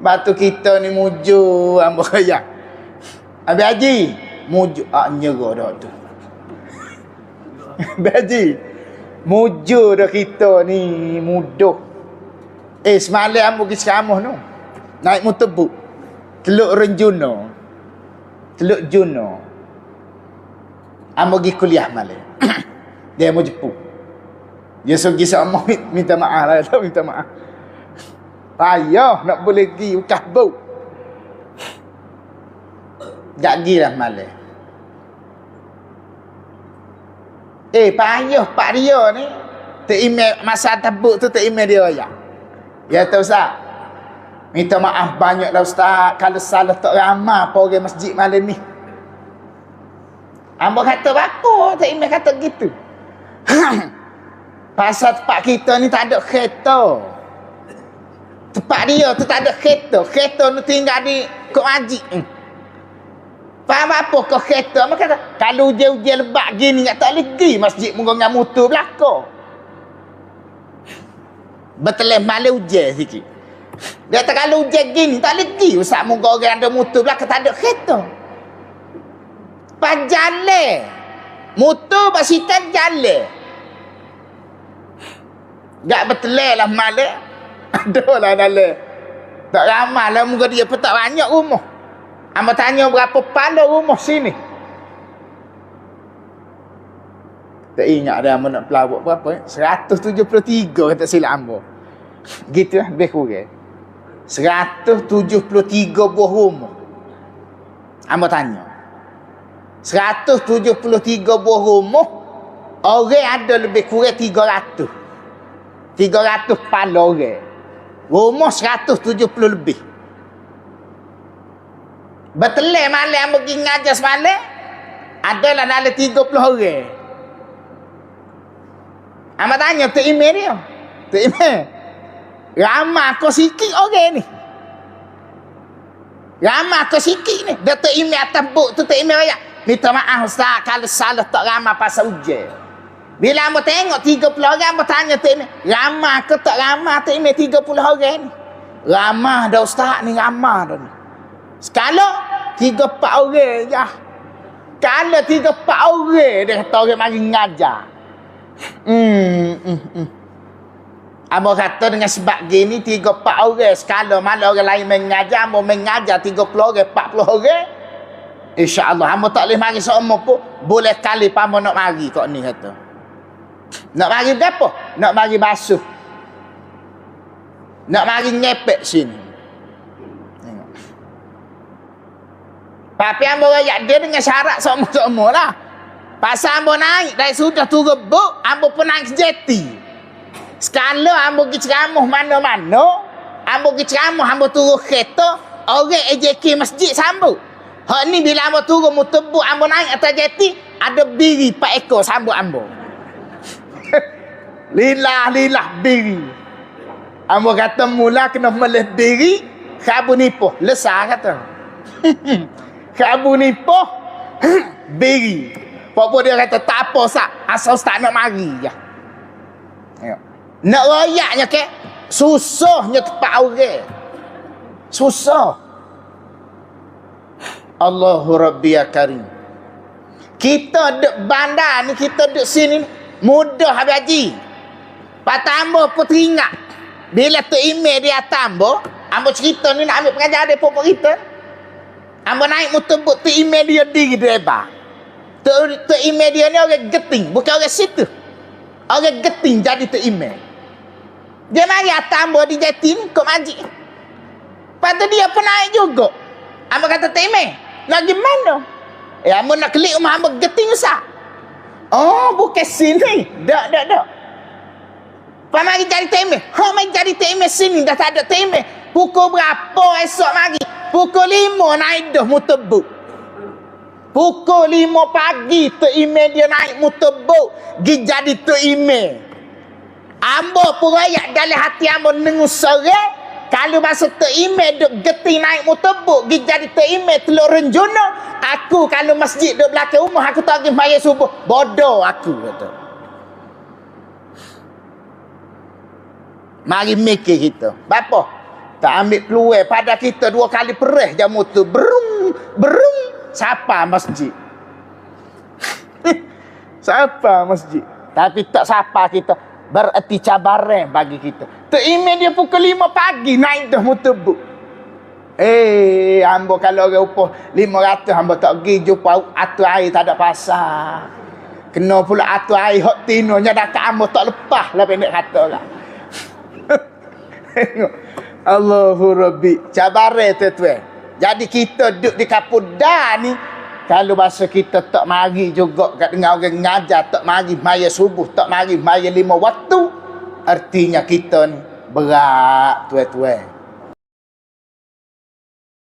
Batu kita ni mujur ambo kaya. Abi Haji, mujur ah nyerah dah tu. Abi Haji, mujur dah kita ni mudah. Eh semalam ambo pergi ceramah tu. Naik motorbuk. Teluk Renjuno. Teluk Juno. Ambo pergi kuliah malam. Dia mau jepuk. Dia sugi sama minta maaf lah. Minta maaf. Payah nak boleh pergi ukah bau. Tak pergi lah malam. Eh, payah Pak Ria ni. Email masa tabuk tu email dia ya. Ya tu Ustaz. Minta maaf banyak lah Ustaz. Kalau salah tak ramah apa orang masjid malam ni. Ambo kata bako, email kata gitu. Pasal tempat kita ni tak ada kereta. Tempat dia tu tak ada kereta. Kereta ni tinggal di Kok Majid. Hmm. Faham apa kau kereta? Maka kata, kalau hujan-hujan lebat gini, tak boleh pergi masjid menggongnya mutu belakang. Betul malam hujan sikit. Dia kata kalau hujan gini, tak boleh pergi. Ustaz munggah orang ada mutu belakang, tak ada kereta. Pas jalan. Mutu basikan jalan. Gak betul lah malam. Ada lah dalam. Tak ramai lah muka dia pun tak banyak rumah. Amba tanya berapa pala rumah sini. Tak ingat dah amba nak pelawak berapa. Eh? 173 kata silap amba. Gitu lah, lebih kurang. 173 buah rumah. Amba tanya. 173 buah rumah. Orang ada lebih kurang 300. 300 pala orang. Rumah 170 lebih. Betul malam pergi ngajar semalam. Adalah dalam 30 orang. Amat tanya tu email dia. Tu email. Ramah kau sikit orang ni. Ramah kau sikit ni. Dia tu email atas buk tu tu email raya. Minta maaf Ustaz kalau salah tak ramah pasal hujan. Bila amba tengok 30 orang, amba tanya email. Ramah ke tak ramah email 30 orang ni. Ramah dah Ustaz ni, ramah dah ni. Sekala tiga empat orang je. Kalau tiga empat orang dia kata orang mari ngajar. Hmm, hmm, hmm. Abang kata dengan sebab gini tiga empat orang sekala malah orang lain mengajar, abang mengajar tiga puluh orang, empat puluh orang. InsyaAllah, abang tak boleh mari seumur pun, boleh kali pama nak mari kok ni kata. Nak mari berapa? Nak mari basuh. Nak mari nyepek sini. Tapi ambo rakyat dia dengan syarat semua-semua lah. Pasal ambo naik dari sudah turun buk, ambo pun naik jeti. Sekala ambo pergi ceramah mana-mana, ambo pergi ceramah, ambo turun kereta, orang AJK masjid sambut. Hak ni bila ambo turun mutebuk, ambo naik atas jeti, ada biri pak ekor sambut ambo. Lilah, lilah, biri. Ambo kata mula kena melih biri, kabu nipuh. Lesar kata. Kamu ni poh beri. Apa dia kata tak apa sat. Asal ustaz nak mari je. Ya. Nak royaknya ke? Susahnya tempat orang. Susah. Allahu Rabbi ya Karim. Kita dek bandar ni, kita dek sini mudah habis haji. Patambah pun teringat. Bila tu email dia tambah, ambo cerita ni nak ambil pengajar dia pun kita. Amba naik motorbot tu email dia diri driver. Tu, tu email dia ni orang geting. Bukan orang situ. Orang geting jadi tu email. Dia mari atas amba di jati ni kok majik. Lepas tu dia pun naik juga. Amba kata tu email. Nak gimana? Eh amba nak klik rumah amba geting usah. Oh bukan sini. Tak, tak, tak. Lepas mari jadi tu email. Ha mari jadi tu email sini. Dah tak ada tu email. Pukul berapa esok mari? Pukul lima naik dah mutebuk. Pukul lima pagi tu email dia naik mutebuk. Gi jadi tu email. Ambo pun rakyat dalam hati ambo nengu sore. Kalau masa tu email duk geti naik mutebuk. Gi jadi tu email telur renjuna. Aku kalau masjid duk belakang rumah aku tak pergi maya subuh. Bodoh aku kata. Mari mikir kita. Bapa? Tak ambil keluar pada kita dua kali perih jamu tu. Berung, berung. Siapa masjid? siapa masjid? Tapi tak siapa kita. Berarti cabaran bagi kita. Email dia pukul 5 pagi naik dah mutubuk. Eh, hamba kalau orang upah 500 hamba tak pergi jumpa atu air tak ada pasar. Kena pula atu air hot tinonya dah kat hamba tak lepas lah pendek kata lah. Allahu Rabbi. Cabaran tuan-tuan. Jadi kita duduk di kapudah ni. Kalau bahasa kita tak mari juga kat dengan orang ngajar. Tak mari maya subuh. Tak mari maya lima waktu. Artinya kita ni berat tuan-tuan.